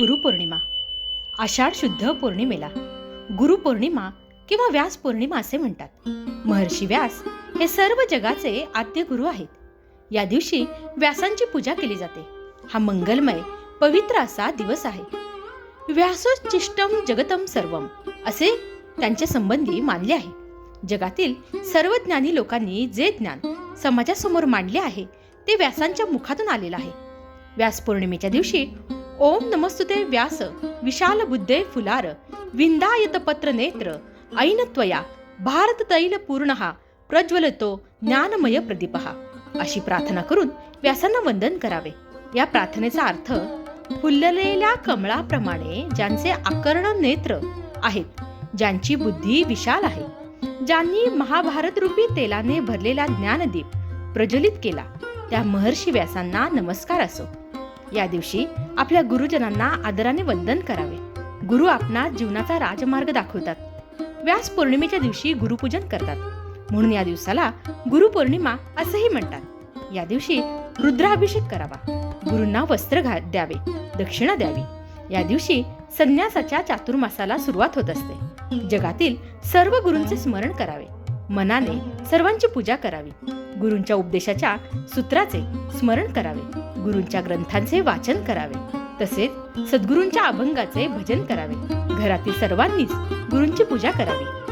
गुरुपौर्णिमा. आषाढ शुद्ध पौर्णिमेला गुरुपौर्णिमा किंवा व्यास पौर्णिमा असे म्हणतात. महर्षी व्यास हे सर्व जगाचे आद्य गुरु आहेत. या दिवशी व्यासांची पूजा केली जाते. हा मंगलमय पवित्र असा दिवस आहे. व्यासोच्चिष्टम जगतम सर्वम असे त्यांच्या संबंधी मानले आहे. जगातील सर्व ज्ञानी लोकांनी जे ज्ञान समाजासमोर मांडले आहे ते व्यासांच्या मुखातून आलेलं आहे. व्यास पौर्णिमेच्या दिवशी ओम नमस्तुते व्यास विशाल बुद्धे फुलार विंदायत पत्र नेत्र ऐनत्वया भारत तैल पूर्णहा प्रज्वलतो ज्ञानमय प्रदीपहा अशी प्रार्थना करून व्यासांना वंदन करावे. या प्रार्थनेचा अर्थ फुललेल्या कमळाप्रमाणे ज्यांचे आकर्ण नेत्र आहेत ज्यांची बुद्धी विशाल आहे ज्यांनी महाभारत रूपी तेलाने भरलेला ज्ञानदीप प्रज्वलित केला. त्या महर्षी व्यासांना नमस्कार असो. या दिवशी आपल्या गुरुजनांना आदराने वंदन करावे. गुरु आपणा जीवनाचा राजमार्ग दाखवतात. व्यास पौर्णिमेच्या दिवशी गुरुपूजन करतात. म्हणून या दिवसाला गुरुपौर्णिमा असेही म्हणतात. या दिवशी रुद्राभिषेक करावा. गुरूंना वस्त्र घा द्यावे दक्षिणा द्यावी. या दिवशी संन्यासाच्या चातुर्मासाला सुरुवात होत असते. जगातील सर्व गुरूंचे स्मरण करावे. मनाने सर्वांची पूजा करावी. गुरूंच्या उपदेशाच्या सूत्राचे स्मरण करावे. गुरूंच्या ग्रंथांचे वाचन करावे. तसेच सद्गुरूंच्या अभंगाचे भजन करावे. घरातील सर्वांनीच गुरूंची पूजा करावी.